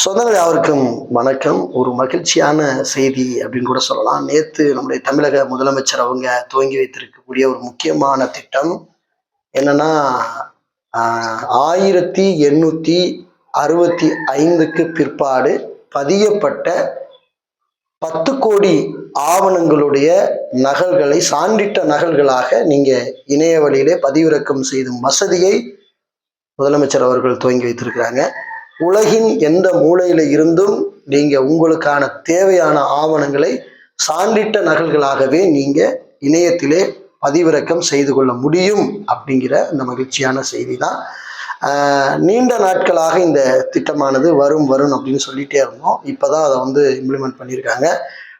சொந்தங்கள் யாவருக்கும் வணக்கம். ஒரு மகிழ்ச்சியான செய்தி அப்படின்னு கூட சொல்லலாம். நேற்று நம்முடைய தமிழக முதலமைச்சர் அவங்க துவங்கி வைத்திருக்கக்கூடிய ஒரு முக்கியமான திட்டம் என்னன்னா ஆயிரத்தி எண்ணூத்தி அறுபத்தி ஐந்துக்கு பிற்பாடு பதியப்பட்ட பத்து கோடி ஆவணங்களுடைய நகல்களை சான்றிட்ட நகல்களாக நீங்க இணைய வழியிலே பதிவிறக்கம் செய்தும் வசதியை முதலமைச்சர் அவர்கள் துவங்கி வைத்திருக்கிறாங்க. உலகின் எந்த மூலையில இருந்தும் நீங்க உங்களுக்கான தேவையான ஆவணங்களை சான்றிட்ட நகல்களாகவே நீங்க இணையத்திலே பதிவிறக்கம் செய்து கொள்ள முடியும் அப்படிங்கிற இந்த மகிழ்ச்சியான செய்தி தான் நீண்ட நாட்களாக இந்த திட்டமானது வரும் வரும் அப்படின்னு சொல்லிட்டே இருந்தோம். இப்போதான் அதை வந்து இம்ப்ளிமெண்ட் பண்ணியிருக்காங்க.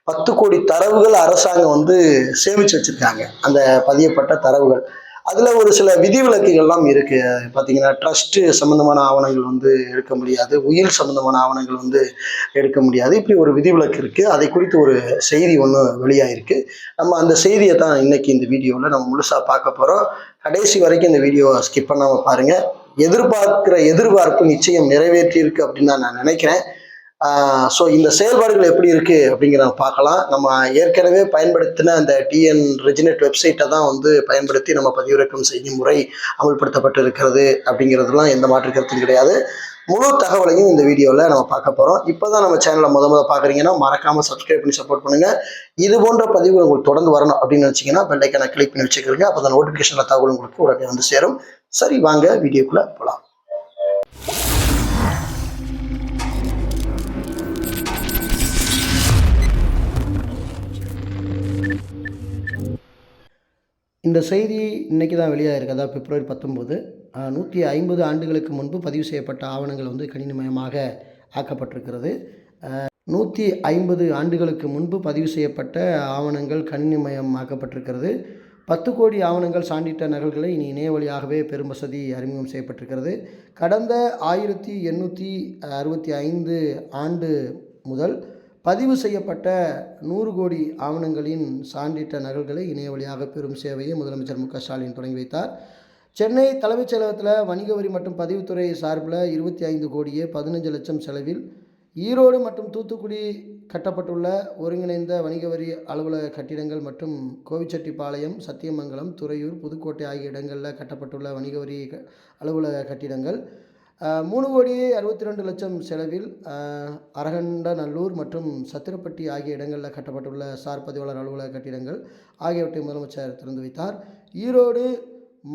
பத்து கோடி தரவுகள் அரசாங்கம் வந்து சேமிச்சு வச்சிருக்காங்க. அந்த பதியப்பட்ட தரவுகள். அதில் ஒரு சில விதிவிலக்குகள்லாம் இருக்குது பார்த்தீங்கன்னா ட்ரஸ்ட்டு சம்மந்தமான ஆவணங்கள் வந்து எடுக்க முடியாது. உயில் சம்மந்தமான ஆவணங்கள் வந்து எடுக்க முடியாது. இப்படி ஒரு விதிவிலக்கு இருக்குது அதை குறித்து ஒரு செய்தி ஒன்று வெளியாகிருக்கு நம்ம அந்த செய்தியை தான் இன்றைக்கி இந்த வீடியோவில் நம்ம முழுசாக பார்க்க போகிறோம் கடைசி வரைக்கும் இந்த வீடியோவை ஸ்கிப் பண்ணாமல் பாருங்கள் எதிர்பார்க்கிற எதிர்பார்ப்பு நிச்சயம் நிறைவேற்றியிருக்கு அப்படின்னு நான் நினைக்கிறேன். ஸோ இந்த செயல்பாடுகள் எப்படி இருக்கு அப்படிங்கிறத பார்க்கலாம். நம்ம ஏற்கனவே பயன்படுத்தின அந்த டிஎன் ரெஜினெட் வெப்சைட்டை தான் வந்து பயன்படுத்தி நம்ம பதிவிறக்கம் செய்யும் முறை அமல்படுத்தப்பட்டு இருக்கிறது அப்படிங்கிறதுலாம் எந்த மாற்று கருத்தும் கிடையாது. முழு தகவலையும் இந்த வீடியோவில் நம்ம பார்க்க போகிறோம் இப்போ தான் நம்ம சேனலை முத முத பார்க்குறீங்கன்னா மறக்காமல் சப்ஸ்கிரைப் பண்ணி சப்போர்ட் பண்ணுங்கள் இது போன்ற பதிவு உங்களுக்கு தொடர்ந்து வரணும் அப்படின்னு நினச்சிங்கன்னா பெல்லைக்கான கிளிக் பண்ணி வச்சுக்கிறீங்க அப்போ தான் நோட்டிஃபிகேஷனில் தகவல் உங்களுக்கு உடனே வந்து சேரும். சரி வாங்க வீடியோக்குள்ளே போகலாம் இந்த செய்தி இன்னைக்கு தான் வெளியாகிருக்கு அதாவது பிப்ரவரி பத்தொம்போது. நூற்றி ஐம்பது ஆண்டுகளுக்கு முன்பு பதிவு செய்யப்பட்ட ஆவணங்கள் வந்து கணினிமயமாக ஆக்கப்பட்டிருக்கிறது. நூற்றி ஐம்பது ஆண்டுகளுக்கு முன்பு பதிவு செய்யப்பட்ட ஆவணங்கள் கணினிமயம் ஆக்கப்பட்டிருக்கிறது. பத்து கோடி ஆவணங்கள் சான்றிட்ட நகல்களை இனி இணைய வழியாகவே பெரும் வசதி அறிமுகம் செய்யப்பட்டிருக்கிறது. கடந்த ஆயிரத்தி எண்ணூற்றி அறுபத்தி ஐந்து ஆண்டு முதல் பதிவு செய்யப்பட்ட நூறு கோடி ஆவணங்களின் சான்றிட்ட நகல்களை இணைய வழியாக பெறும் சேவையை முதலமைச்சர் மு க ஸ்டாலின் தொடங்கி வைத்தார். சென்னை தலைமைச் செயலகத்தில் வணிக வரி மற்றும் பதிவுத்துறை சார்பில் இருபத்தி ஐந்து கோடியே பதினஞ்சு லட்சம் செலவில் ஈரோடு மற்றும் தூத்துக்குடி கட்டப்பட்டுள்ள ஒருங்கிணைந்த வணிக வரி அலுவலக கட்டிடங்கள் மற்றும் கோவிச்செட்டிப்பாளையம் சத்தியமங்கலம் துறையூர் புதுக்கோட்டை ஆகிய இடங்களில் கட்டப்பட்டுள்ள வணிக வரி அலுவலக கட்டிடங்கள் மூணு கோடியே அறுபத்தி ரெண்டு லட்சம் செலவில் அரகண்டநல்லூர் மற்றும் சத்திரப்பட்டி ஆகிய இடங்களில் கட்டப்பட்டுள்ள சார் பதிவாளர் அலுவலக கட்டிடங்கள் ஆகியவற்றை முதலமைச்சர் திறந்து வைத்தார். ஈரோடு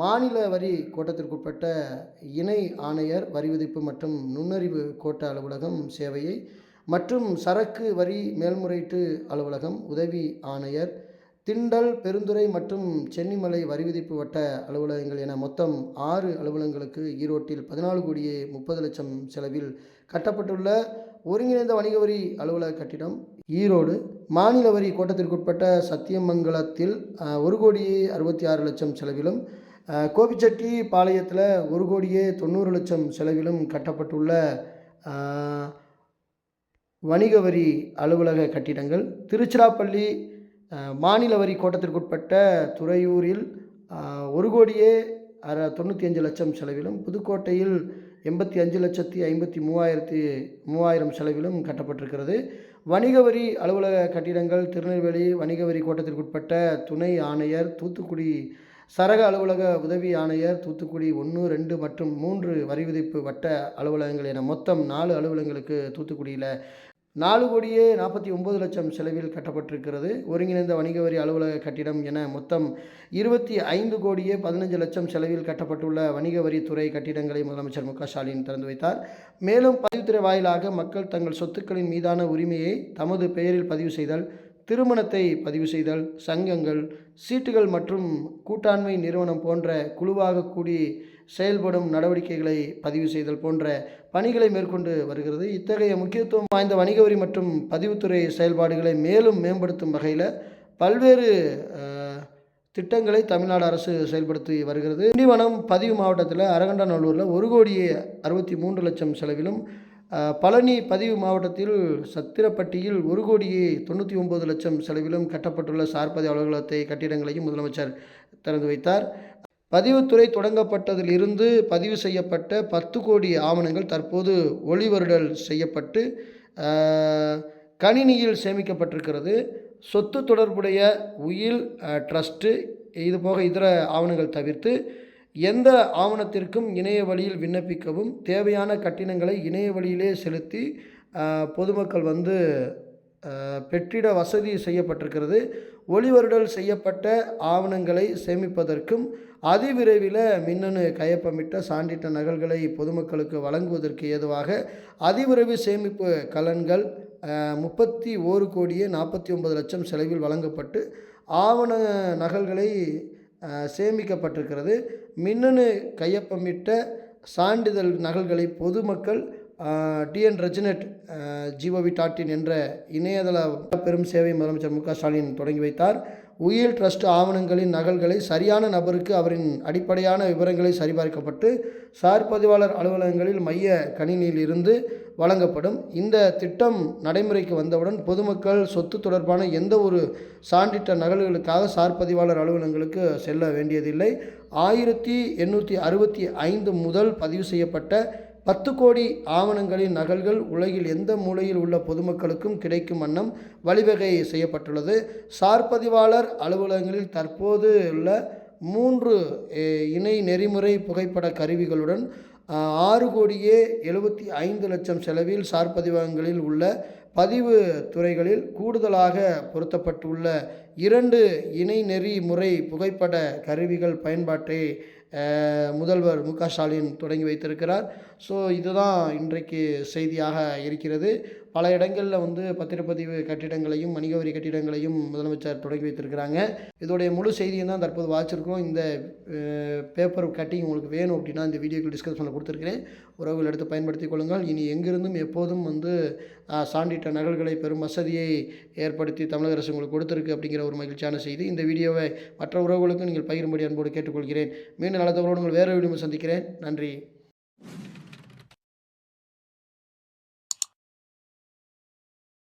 மாநில வரி கோட்டத்திற்குட்பட்ட இணை ஆணையர் வரி விதிப்பு மற்றும் நுண்ணறிவு கோட்ட அலுவலகம் சேவையை மற்றும் சரக்கு வரி மேல்முறையீட்டு அலுவலகம் உதவி ஆணையர் திண்டல் பெருந்துறை மற்றும் சென்னிமலை வரி விதிப்பு வட்ட அலுவலகங்கள் என மொத்தம் ஆறு அலுவலகங்களுக்கு ஈரோட்டில் பதினாலு கோடியே முப்பது லட்சம் செலவில் கட்டப்பட்டுள்ள ஒருங்கிணைந்த வணிக வரி அலுவலக கட்டிடம் ஈரோடு. மாநில வரி கோட்டத்திற்குட்பட்ட சத்தியமங்கலத்தில் ஒரு கோடியே அறுபத்தி ஆறு லட்சம் செலவிலும் கோபிச்செட்டி பாளையத்தில் ஒரு கோடியே தொண்ணூறு லட்சம் செலவிலும் கட்டப்பட்டுள்ள வணிக வரி அலுவலக கட்டிடங்கள். திருச்சிராப்பள்ளி மாநில வரி கோட்டத்திற்குட்பட்ட துறையூரில் ஒரு கோடியே அற தொண்ணூற்றி அஞ்சு லட்சம் செலவிலும் புதுக்கோட்டையில் எண்பத்தி அஞ்சு லட்சத்தி ஐம்பத்தி மூவாயிரத்தி மூவாயிரம் செலவிலும் கட்டப்பட்டிருக்கிறது. வணிக வரி அலுவலக கட்டிடங்கள் திருநெல்வேலி வணிக வரி கோட்டத்திற்குட்பட்ட துணை ஆணையர் தூத்துக்குடி சரக அலுவலக உதவி ஆணையர் தூத்துக்குடி ஒன்று ரெண்டு மற்றும் மூன்று வரி விதிப்பு வட்ட அலுவலகங்கள் என மொத்தம் நாலு அலுவலகங்களுக்கு தூத்துக்குடியில் நாலு கோடியே நாற்பத்தி ஒம்பது லட்சம் செலவில் கட்டப்பட்டிருக்கிறது. ஒருங்கிணைந்த வணிக வரி அலுவலக கட்டிடம் என மொத்தம் இருபத்தி ஐந்து கோடியே பதினஞ்சு லட்சம் செலவில் கட்டப்பட்டுள்ள வணிக வரித்துறை கட்டிடங்களை முதலமைச்சர் மு க ஸ்டாலின் திறந்து வைத்தார். மேலும் பதிவுத்துறை வாயிலாக மக்கள் தங்கள் சொத்துக்களின் மீதான உரிமையை தமது பெயரில் பதிவு செய்தல் திருமணத்தை பதிவு செய்தல் சங்கங்கள் சீட்டுகள் மற்றும் கூட்டாண்மை நிறுவனம் போன்ற குழுவாக கூடி செயல்படும் நடவடிக்கைகளை பதிவு செய்தல் போன்ற பணிகளை மேற்கொண்டு வருகிறது. இத்தகைய முக்கியத்துவம் வாய்ந்த வணிக வரி மற்றும் பதிவுத்துறை செயல்பாடுகளை மேலும் மேம்படுத்தும் வகையில் பல்வேறு திட்டங்களை தமிழ்நாடு அரசு செயல்படுத்தி வருகிறது. திண்டிவனம் பதிவு மாவட்டத்தில் அரகண்டநல்லூரில் ஒரு கோடியே அறுபத்தி மூன்று லட்சம் செலவிலும் பழனி பதிவு மாவட்டத்தில் சத்திரப்பட்டியில் ஒரு கோடியே தொண்ணூற்றி ஒம்பது லட்சம் செலவிலும் கட்டப்பட்டுள்ள சார்பதி அலுவலகத்தை கட்டிடங்களையும் முதலமைச்சர் திறந்து வைத்தார். பதிவுத்துறை தொடங்கப்பட்டதிலிருந்து பதிவு செய்யப்பட்ட பத்து கோடி ஆவணங்கள் தற்போது ஒளிவருடல் செய்யப்பட்டு கணினியில் சேமிக்கப்பட்டிருக்கிறது. சொத்து தொடர்புடைய உயில் ட்ரஸ்ட்டு இது போக இதர ஆவணங்கள் தவிர்த்து எந்த ஆவணத்திற்கும் இணைய வழியில் விண்ணப்பிக்கவும் தேவையான கட்டணங்களை இணைய வழியிலே செலுத்தி பொதுமக்கள் வந்து பெற்றிட வசதி செய்யப்பட்டிருக்கிறது. ஒளிவருடல் செய்யப்பட்ட ஆவணங்களை சேமிப்பதற்கும் அதிவிரைவில் மின்னணு கையொப்பமிட்ட சான்றிட்ட நகல்களை பொதுமக்களுக்கு வழங்குவதற்கு ஏதுவாக அதிவிரைவு சேமிப்பு கலன்கள் முப்பத்தி ஓரு கோடியே நாற்பத்தி ஒன்பது லட்சம் செலவில் வழங்கப்பட்டு ஆவண நகல்களை சேமிக்கப்பட்டிருக்கிறது. மின்னணு கையொப்பமிட்ட சான்றிதழ் நகல்களை பொதுமக்கள் TN reginet gov dot in என்ற இணையதள பெரும் சேவை முதலமைச்சர் மு க ஸ்டாலின் தொடங்கி வைத்தார். உயில் ட்ரஸ்ட் ஆவணங்களின் நகல்களை சரியான நபருக்கு அவரின் அடிப்படையான விவரங்களை சரிபார்க்கப்பட்டு சார் பதிவாளர் அலுவலகங்களில் மைய கணினியில் இருந்து வழங்கப்படும். இந்த திட்டம் நடைமுறைக்கு வந்தவுடன் பொதுமக்கள் சொத்து தொடர்பான எந்த ஒரு சான்றிட்ட நகல்களுக்காக சார் பதிவாளர் அலுவலகங்களுக்கு செல்ல வேண்டியதில்லை. ஆயிரத்தி எண்ணூற்றி அறுபத்தி ஐந்து முதல் பதிவு செய்யப்பட்ட பத்து கோடி ஆவணங்களின் நகல்கள் உலகில் எந்த மூலையில் உள்ள பொதுமக்களுக்கும் கிடைக்கும் வண்ணம் வழிவகை செய்யப்பட்டுள்ளது. சார் பதிவாளர் அலுவலகங்களில் தற்போது உள்ள மூன்று இணை நெறிமுறை புகைப்பட கருவிகளுடன் ஆறு கோடியே எழுபத்தி ஐந்து லட்சம் செலவில் சார் பதிவகங்களில் உள்ள பதிவு துறைகளில் கூடுதலாக பொருத்தப்பட்டுள்ள இரண்டு இணை நெறிமுறை புகைப்பட கருவிகள் பயன்பாட்டை முதல்வர் மு க ஸ்டாலின் தொடங்கி வைத்திருக்கிறார். ஸோ இதுதான் இன்றைக்கு செய்தியாக இருக்கிறது. பல இடங்களில் வந்து பத்திரப்பதிவு கட்டிடங்களையும் வணிக வரி கட்டிடங்களையும் முதலமைச்சர் தொடங்கி வைத்திருக்கிறாங்க. இதோடைய முழு செய்தியும் தான் தற்போது வாசிச்சிருக்கோம் இந்த பேப்பர் கட்டிங் உங்களுக்கு வேணும் அப்படின்னா இந்த வீடியோக்கு டிஸ்கஷனில் கொடுத்துருக்கிறேன். உறவுகள் எடுத்து பயன்படுத்திக் கொள்ளுங்கள். இனி எங்கிருந்தும் எப்போதும் வந்து சான்றிட்ட நகல்களை பெரும் வசதியை ஏற்படுத்தி தமிழக அரசு உங்களுக்கு கொடுத்துருக்கு அப்படிங்கிற ஒரு மகிழ்ச்சியான செய்தி. இந்த வீடியோவை மற்ற உறவுகளுக்கும் நீங்கள் பகிரும்படி அன்போடு கேட்டுக்கொள்கிறேன். மீண்டும் நலத்தவரோடு உங்கள் வேறு வீடியோ சந்திக்கிறேன். நன்றி.